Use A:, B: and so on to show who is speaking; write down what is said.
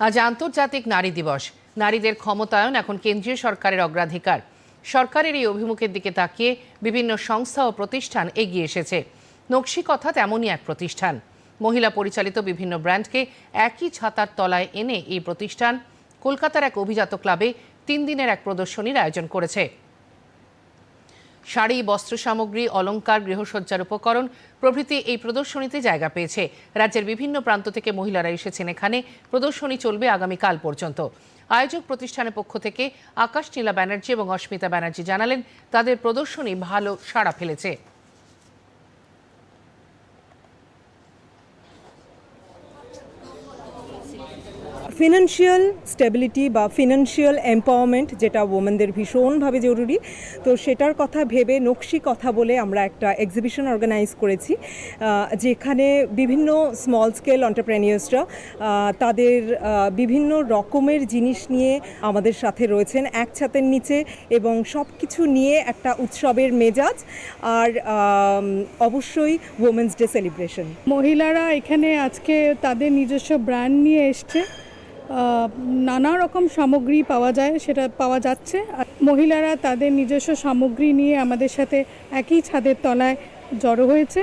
A: আজ আন্তর্জাতিক নারী দিবস। নারীদের ক্ষমতায়ন এখন কেন্দ্রীয় সরকারের অগ্রাধিকার। সরকারের এই অভিমুখের দিকে তাকিয়ে বিভিন্ন সংস্থা ও প্রতিষ্ঠান এগিয়ে এসেছে। নকশি কথা তেমনই এক প্রতিষ্ঠান। মহিলা পরিচালিত বিভিন্ন ব্র্যান্ডকে একই ছাতার তলায় এনে এই প্রতিষ্ঠান কলকাতার এক অভিজাত ক্লাবে তিন দিনের এক প্রদর্শনীর আয়োজন করেছে। শাড়ি বস্ত্র সামগ্রী অলঙ্কার গৃহসজ্জার উপকরণ প্রভৃতি এই প্রদর্শনীতে জায়গা পেয়েছে। রাজ্যের বিভিন্ন প্রান্ত থেকে মহিলারা এসেছেন এখানে। প্রদর্শনী চলবে আগামীকাল পর্যন্ত। আয়োজক প্রতিষ্ঠানের পক্ষ থেকে আকাশ নীলা ব্যানার্জি এবং অস্মিতা ব্যানার্জি জানালেন, তাদের প্রদর্শনী ভালো সাড়া ফেলেছে।
B: ফিনান্সিয়াল স্টেবিলিটি বা ফিনান্সিয়াল এম্পাওয়ারমেন্ট যেটা ওমেনদের ভীষণভাবে জরুরি। তো সেটার কথা ভেবে নকশি কথা বলে আমরা একটা এক্সিবিশন অর্গানাইজ করেছি যেখানে বিভিন্ন স্মল স্কেল অন্টারপ্রেনিয়ার্সরা তাদের বিভিন্ন রকমের জিনিস নিয়ে আমাদের সাথে রয়েছেন এক ছাতের নিচে এবং সব কিছু নিয়ে একটা উৎসবের মেজাজ আর অবশ্যই ওমেন্স ডে সেলিব্রেশন
C: মহিলারা এখানে আজকে তাদের নিজস্ব ব্র্যান্ড নিয়ে এসছে। নানা রকম সামগ্রী পাওয়া যায়, সেটা পাওয়া যাচ্ছে। মহিলারা তাদের নিজস্ব সামগ্রী নিয়ে আমাদের সাথে একই ছাদের তলায় জড়ো হয়েছে।